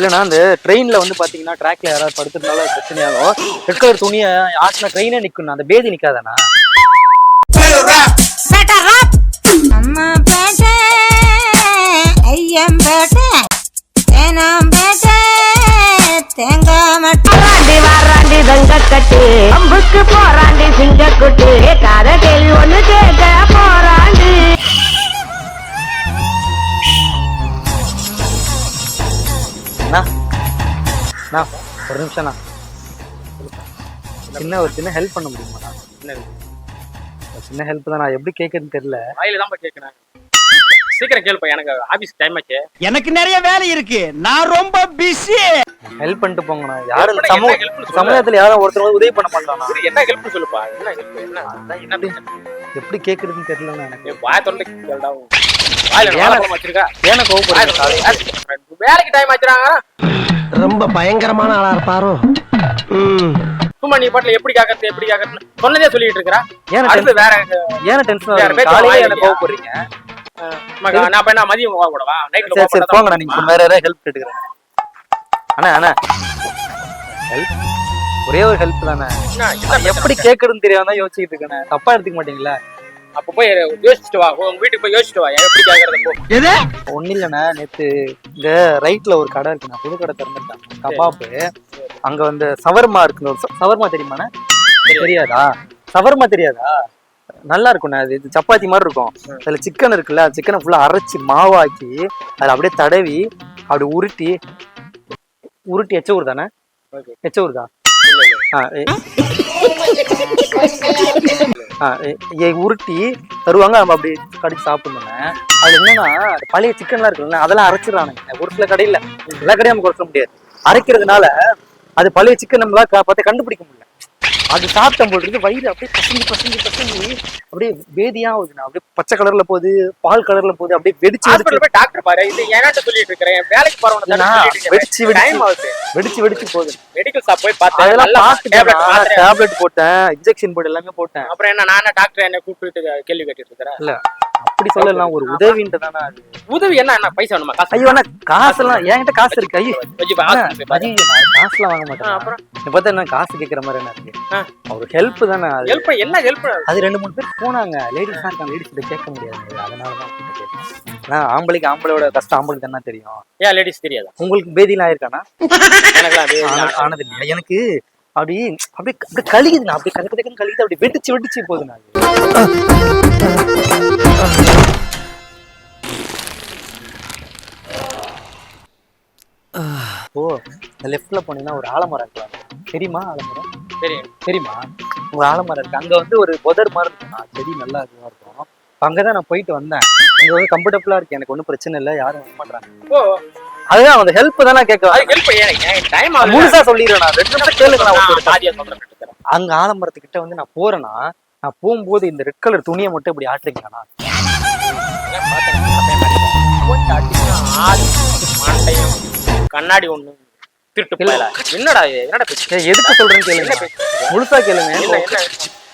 இல்லைண்ணா அந்த ட்ரெயின்ல வந்து பாத்தீங்கன்னா ட்ராக்ல யாராவது படுத்துருந்தாலும் பிரச்சனையாகும். ரெட் கலர் துணியை ஆட்டின ட்ரெயினே நிக்கணும். அந்த பேதி தேங்காய் மட்டை வாராண்டி தங்க கட்டு. அம்புக்கு போராண்டி சிங்க குட்டு கேட்காத கேள்வி ஒண்ணு கேட்க போராண்டி அண்ணா ஒரு நிமிஷம்ண்ணா சின்ன ஒரு சின்ன ஹெல்ப் பண்ண முடியுமாண்ணா ஒரு சின்ன ஹெல்ப் தான் நான் எப்படி கேட்கறதுன்னு தெரியல. வாயில தான் கேட்கறேன் சீக்கிரம் கேளுப்பா எனக்கு ஆபீஸ் டைம் ஆச்சு. எனக்கு நிறைய வேலை இருக்கு. நான் ரொம்ப பிஸி ஹெல்ப் பண்ணிட்டு போங்கண்ணா. யாரும் என்ன. சமுதாயத்துல யாரும் ஒருத்தர் உதவி பண்ண மாட்டானா? என்ன ஹெல்ப் சொல்லுப்பா? என்ன ஹெல்ப் என்ன? எப்படி எப்படி கேட்கறதுன்னு தெரியலண்ணா எனக்கு. என் வாய தொண்டை கேளுடா வேலைக்கு டைம் ஆச்சுறாங்க ரொம்ப பயங்கரமான ஆளா இருப்பாரோ? ம். சும்மா நீ பாட்டுல எப்படி கேட்கறது எப்படி கேட்கறது சொன்னதே சொல்லிட்டு இருக்கிறா. அடுத்து வேற ஏன்னா டென்ஷன் வேற பேச்சு காலையில வாய் என்ன? கோவப்படுறீங்க மகா, நான் என்ன மதியம் போக கூடவா நைட்ல நீங்க வேற யாராவது ஹெல்ப் கேட்டுக்கிறேன். அண்ணா அண்ணா. ஹெல்ப் ஒரே ஒரு ஹெல்ப் தானே. எப்படி கேட்கறதுன்னு தெரியாம யோசிச்சுட்டு இருக்கேன். தப்பா எடுத்துக்க மாட்டீங்களா? அப்ப போய் யோசிச்சுட்டு வா. உங்க வீட்டுக்கு போய் யோசிச்சுட்டு வா. எப்படி கேட்கறது போ. எது? ஒன்னும் இல்லைண்ணா நேத்து இங்க ரைட்ல ஒரு கடை இருக்குண்ணா புது கடை திறந்துருக்காங்க கபாப்பு. அங்க வந்து சவர்மா இருக்குன்னு ஒரு ச- சவர்மா தெரியுமாண்ணா தெரியாதா. சவர்மா தெரியாதா? நல்லா இருக்கும்ண்ணா. அது இது சப்பாத்தி மாதிரி இருக்கும். அதுல சிக்கன் இருக்குல்ல. சிக்கனை ஃபுல்லா அரைச்சி மாவாக்கி அதுல அப்படியே தடவி அப்படி உருட்டி உருட்டி எச்ச ஊர் தானே. எச்ச ஊர் தான் உருட்டி தருவாங்க. நம்ம அப்படி கடிச்சு சாப்பிடணுங்க அது என்னன்னா பழைய சிக்கன்லாம் இருக்குல்ல அதெல்லாம் அரைச்சிடறானுங்க. ஒரு சில கடையில எல்லா கடையும் நம்ம குறைக்க முடியாது. அரைக்கிறதுனால அது பழைய சிக்கன் நம்மளால பார்த்து கண்டுபிடிக்க முடியல. அது சாப்பிட்ட இருக்கு வயிறு அப்படியே பசஞ்சு பசஞ்சு பசஞ்சு அப்படியே வேதியா ஆகுதுண்ணா. அப்படியே பச்சை கலர்ல போகுது பால் கலர்ல போகுது அப்படியே வெடிச்சு டாக்டர் பாரு. இது ஏன்ட்ட சொல்லிட்டு இருக்கிறேன். வேலைக்கு போறவன வெடிச்சு டைம் ஆகுது. வெடிச்சு வெடிச்சு போகுது. மெடிக்கல் ஷாப் போய் பார்த்தேன். அதெல்லாம். டேப்லெட் போட்டேன். இன்ஜெக்ஷன் போட்டு எல்லாமே போட்டேன். அப்புறம் என்ன நானே டாக்டர் என்ன கூப்பிட்டு கேள்வி கேட்டுட்டு இருக்கிறேன். இல்ல அப்படி சொல்லலாம். ஒரு உதவின்ட்டு தானே அது? உதவி என்ன என்ன? பைசா வேணுமா? காசு ஐயோ அண்ணா காசெல்லாம் என்கிட்ட காசு இருக்கு. ஐயோ. ஐயோ, வாங்க மாட்டேன். அப்புறம்? பார்த்தா என்ன காசு கேட்கற மாதிரி என்ன இருக்கு. ஒரு ஹெல்ப் தானே அது. ஹெல்ப் என்ன ஹெல்ப் அது ரெண்டு மூணு பேர் போனாங்க. லேடிஸ் தான் இருக்காங்க. லேடிஸ் கிட்ட கேட்க முடியாது. அதனால தான் கேட்டேன். நான் ஆம்பளைக்கு ஆம்பளையோட கஷ்டம் ஆம்பளைக்கு தானே தெரியும். ஏன் லேடிஸ் தெரியாதா? உங்களுக்கு பேதிலாம் ஆயிருக்கானா எனக்குலாம் ஆனது இல்லையா எனக்கு அப்படி அப்படியே அப்படியே கழுகுதுண்ணா அப்படியே கணக்கு கணக்கு கழுகுது அப்படி வெடிச்சு வெடிச்சு போகுதுண்ணா அது. ஓ இந்த லெஃப்ட்ல போனீங்கன்னா ஒரு ஆலமரம் இருக்கலாம் தெரியுமா ஆலமரம்? தெரியும். தெரியுமா? ஒரு ஆலமரம் இருக்கு. அங்க வந்து ஒரு புதர் மாதிரி இருக்கும் செடி நல்லா இதுவா இருக்கும். அங்கதான் நான் போயிட்டு வந்தேன். அங்க வந்து கம்ஃபர்டபுளா இருக்கு. எனக்கு ஒன்றும் பிரச்சனை இல்லை. யாரும் ஓ. அதுதான் அந்த ஹெல்ப் தான் நான் கேட்க ஹெல்ப் எனக்கு டைம் முழுசா சொல்லிடுறேன் நான். ரெண்டு நிமிஷம் கேளுங்க நான் சொல்றேன். அங்க ஆலமரத்துக்கிட்ட வந்து நான் போறேன்னா நான் போகும்போது இந்த ரெட் கலர் துணியை மட்டும் இப்படி ஆட்டுறீங்களா? கண்ணாடி ஒண்ணு திருட்டு என்னடா? என்னடா? எதுக்கு சொல்றேன்னு கேளுங்க? முழுசா கேளுங்க.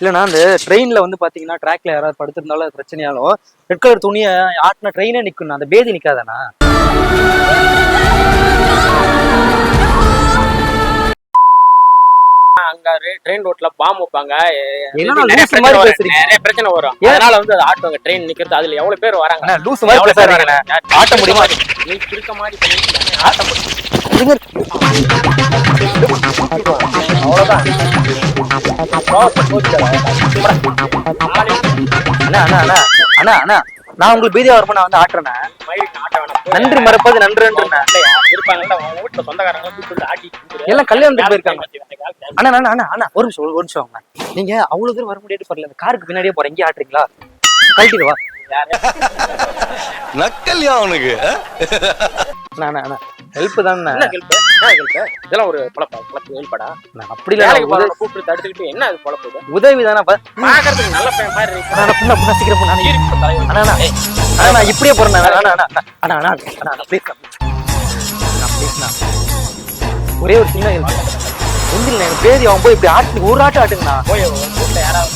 இல்லைண்ணா அந்த ட்ரெயின்ல வந்து பாத்தீங்கன்னா ட்ராக்ல யாராவது படுத்திருந்தாலும் அது பிரச்சனையாலும் ரெட் கலர் துணியை ஆட்டின ட்ரெயினே நிக்கணும் அந்த பேதி நிக்காதானா அங்க ட்ரெயின் ரோட்ல பாம்பு வைப்பாங்க. நிறைய பிரச்சனை வரும். அதனால வந்து அது ஆட்டுவாங்க. ட்ரெயின் நிக்கிறது அதுல எவ்வளவு பேர் வராங்க? ஆட்ட முடியுமா? நீ இருக்க மாதிரி ஆட்ட முடியும்? அண்ணா அண்ணா அண்ணா அண்ணா அண்ணா நான் உங்களுக்கு பீதியா வருமா நான் வந்து ஆட்டுறேண்ணே மயிருக்கு ஆட்ட வேணாம் போய். நன்றி மறப்பது கூப்பிட்டு எல்லாம் கல்யாணத்துக்கு போயிருக்காங்க. அண்ணா அண்ணா அண்ணா அண்ணா ஒரு நிமிஷம் ஒரு நிமிஷம் வாங்க. நீங்க அவ்வளவு தூரம் வர முடியாது பரல அந்த காருக்கு பின்னாடியே போறேன். இங்கே ஆட்டுறீங்களா? கழட்டிட்டு வா. நக்கல்யா அவனுக்கு அண்ணா அண்ணா அண்ணா. ஹெல்ப் தான் என்ன ஹெல்ப் என்ன ஹெல்ப் இதெல்லாம் ஒரு பொழப்பா பொழப்பு ஹெல்ப்படா அப்படி வேலைக்கு போறவங்க கூப்பிட்டு தடுத்துக்கிட்டு என்ன அது பொழப்பு? உதவி தானே நல்ல பையன் மாதிரி இருக்கு. அண்ணா புண்ணா புண்ணா சீக்கிரம் அண்ணா இருக்கு தலைவர். அண்ணா நான் இப்படியே போறேன் அண்ணா அண்ணா அண்ணா அண்ணா அண்ணா அண்ணா ப்ளீஸ் அண்ணா ஒரே ஒரு சின்ன ஹெல்ப் ஒன்றும் எனக்கு பேதி அவன் போய் இப்படி ஆட்டு ஒரு ஆட்டு ஆட்டுங்கண்ணா போய் வீட்டுல யாராவது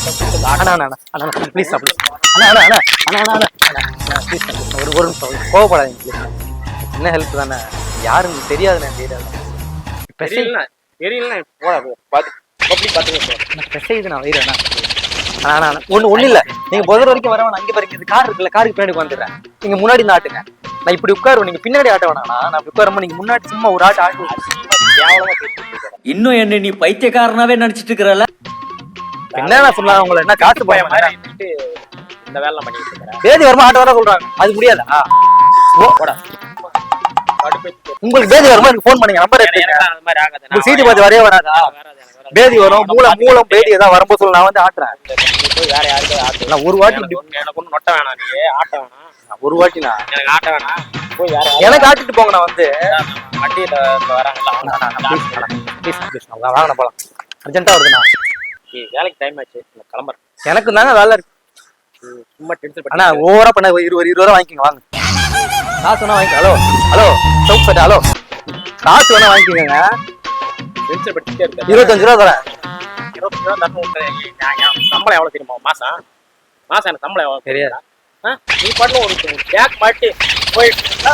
அண்ணா அண்ணா அண்ணா ப்ளீஸ் ப்ளீஸ் அண்ணா அண்ணா அண்ணா அண்ணா அண்ணா அண்ணா அண்ணா ப்ளீஸ் ஒரு ஒரு நிமிஷம் கோவப்படாதீங்க ப்ளீஸ் என்ன ஹெல்ப் தானே யாருன்னு தெரியாதுண்ணே பெசை தெரியலண்ணா தெரியலண்ணா போடா பார்த்து பப்ளிக் பார்த்துங்க பெசைது நான் வைரேண்ணா ஆனா ஒண்ணு ஒண்ணு இல்ல. நீங்க முதல் வரைக்கும் வரவன் அங்கே பாருங்க. கார் இருக்குல்ல காருக்கு பின்னாடி உட்காந்துடுறேன் நீங்க முன்னாடி இந்த ஆட்டுங்க. நான் இப்படி உட்காருவேன் நீங்க பின்னாடி ஆட்ட வேணாம் நான் அப்படி உட்காரும்போது நீங்க முன்னாடி சும்மா ஒரு ஆட்டு ஆட்டு. இன்னும் என்ன நீ பைத்தியக்காரனாவே நினைச்சிட்டு இருக்கிறல என்ன சொல்லலாம் உங்களை? என்ன காசு பையன் போய மாதிரி இருந்துட்டு இந்த வேலை பண்ணிட்டு இருக்கிறேன். வருமா ஆட்ட வர சொல்றாங்க. அது முடியாதா? ஓ, போடா. உங்களுக்கு பேதி வருமா? எனக்கு ஃபோன் பண்ணுங்க. நம்பர் எடுத்துங்க சீட்டு பார்த்து வரைய வராதா. பேதி வரும். மூலம் மூலம் பேதி ஏதாவது வரும்போது சொல்ல. நான் வந்து ஆட்டுறேன். வேற யாருக்கும் ஒரு வாட்டி எனக்கு ஒண்ணு நொட்ட வேணாம் நீ. ஆட்ட வேணாம். ஒரு வாட்டி நான் எனக்கு ஆட்ட வேணாம். போய் வேற எனக்கு ஆட்டிட்டு போங்க நான் வந்து. வண்டியில வராங்கல்ல அவங்க ப்ளீஸ் ப்ளீஸ் வாங்க போலாம் அர்ஜென்ட்டா வருதுண்ணா வேலைக்கு டைம் ஆச்சு. கிளம்புறேன். எனக்கு தாங்க வேலை இருக்கு. சும்மா டென்ஷன் அண்ணா ஓவரா பண்ண இருபது இருபது ரூபா வாங்கிக்கோங்க. வாங்க. காசு வேணா வாங்கிக்க. ஹலோ ஹலோ சவுக் சட்டை ஹலோ. காசு வேணா வாங்கிக்கோங்க. இருபத்தஞ்சு ரூபா தரேன். இருபத்தஞ்சு ரூபா தரணும் சம்பளம் எவ்வளவு தெரியுமா? மாசம்? மாசம் எனக்கு சம்பளம் எவ்வளவு தெரியாது. நீ பண்ண ஒரு பேக் மாட்டி போயிட்டு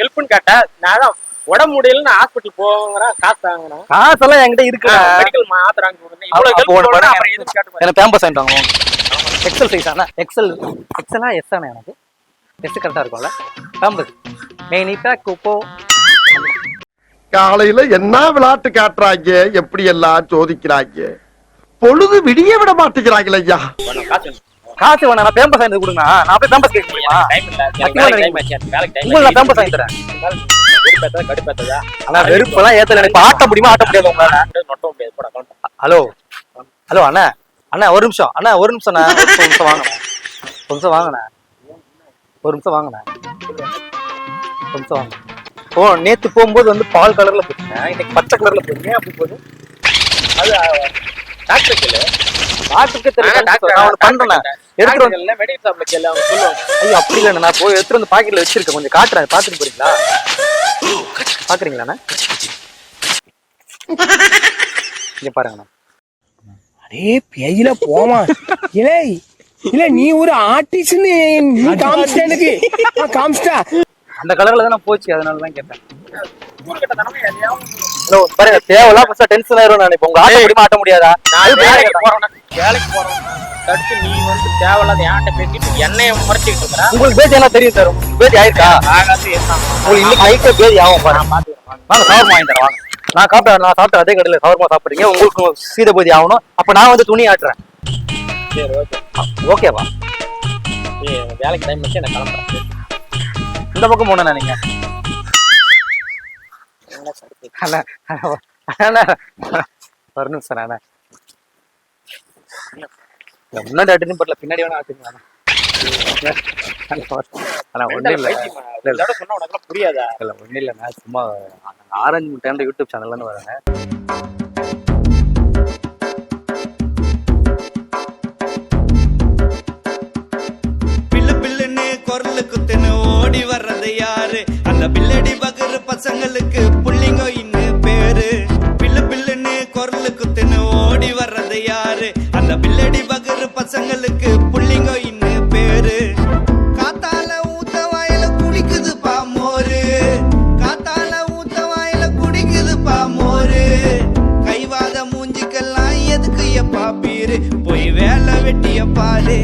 ஹெல்ப்னு கேட்ட நான் உடம்பு முடியலன்னு ஹாஸ்பிட்டல் போங்கிறேன் காசு தாங்கினேன் காசெல்லாம் என்கிட்ட இருக்கு மெடிக்கல் மாத்திராங்க எனக்கு பேம்பஸ் வாங்கிட்டு வாங்க. எக்ஸல் சைஸ் ஆனா எக்ஸல் எக்ஸலா எஸ் ஆனா எனக்கு எஸ் கரெக்டா இருக்கும்ல? பேம்பஸ் மெயினி பேக் குப்போ காலையில என்ன விளையாட்டு காட்டுறாங்க? எப்படி எல்லாம் சோதிக்கிறாங்க? பொழுது விடிய விட மாட்டேங்கிறாங்களே ஐயா. காசு வேணா நான் பேம்பஸ் வாங்கி கொடுங்க. நான் போய் பேம்பஸ் கேட்க முடியுமா? உங்களுக்கு நான் பேம்பஸ் தரேன். கடுப்பேத்ததா? ஆனா வெறுப்பெல்லாம் ஏத்தல எனக்கு. ஆட்ட முடியுமா? ஆட்ட முடியாது உங்களால? நொட்ட முடியாது போட கவுண்ட் ஹலோ. ஹலோ அண்ணா. அண்ணா ஒரு நிமிஷம். அண்ணா ஒரு நிமிஷம் அண்ணா. ஒரு நிமிஷம் வாங்கண்ணா ஒரு நிமிஷம் வாங்கண்ணா. ஒரு நிமிஷம் வாங்கண்ணா ஒரு நிமிஷம் வாங்க. ஓ நேத்து போகும்போது வந்து பால் கலர்ல போச்சுங்க இன்னைக்கு பச்சை கலர்ல ஏன் அப்படி போகுது? அது டாக்டர் கேளு. டாக்டருக்கு தெரியும் நான் ஒன்று பண்றேன். எடுத்துட்டு வந்து மெடிக்கல் ஷாப்ல கேளு. அவங்க சொல்லுவாங்க ஐயோ அப்படி இல்லைண்ணா நான் போய் எடுத்துட்டு வந்து பாக்கெட்ல வச்சிருக்கேன். கொஞ்சம் காட்டுறேன். பாத்துட்டு போறீங்களா? பாக்குறீங்களாண்ணா இங்க பாருங்கண்ணா அடே பேஜில போமா இல்லை இல்ல நீ ஒரு ஆர்டிஸ்ட்னு நீ காமிச்சிட்ட எனக்கு. நான் காமிச்சிட்டா அந்த கலர்ல தான் போச்சு அதனால தான் கேட்டேன் பாருங்க தேவையில்லாம் ஃபர்ஸ்ட் டென்ஷன் ஆயிரும் நான் இப்போ உங்க ஆட்ட முடியுமா ஆட்ட முடியாதா? நான் வேலைக்கு போறேன். வேலைக்கு போறேன். தடுத்து நீ வந்து தேவையில்லாத என்கிட்ட பேசிட்டு என்னைய முறைச்சிட்டு இருக்கிற? உங்களுக்கு பேதி எல்லாம் தெரியும் சார் உங்களுக்கு ஆயிருக்கா? என்ன? உங்களுக்கு இன்னைக்கு நைட்டே பேதி ஆகும் பாருங்க. வாங்க சவர்மா வாங்கி தரேன் வாங்க. நான் சாப்பிட்ட நான் சாப்பிட்ட அதே கடையில் சவர்மா சாப்பிடுறீங்க. உங்களுக்கு சீதபதி ஆகணும். அப்ப நான் வந்து துணி ஆட்டுறேன். சரி ஓகே ஓகேவா வேலைக்கு டைம் வச்சு எனக்கு கிளம்புறேன். இந்த பக்கம் போனா நீங்க அண்ணா அண்ணா ஒரு நிமிஷம் அண்ணா. முன்னாடி ஆட்டுன்னு பட்டல பின்னாடி வேணா ஆட்டுங்க ஒன்றும் இல்லை. இல்ல, இல்ல. புரியாதா? இல்லைண்ணா சும்மா ஆரஞ்சு முட்டைன்ற யூடியூப் சேனல்ல வரேங்க பகரு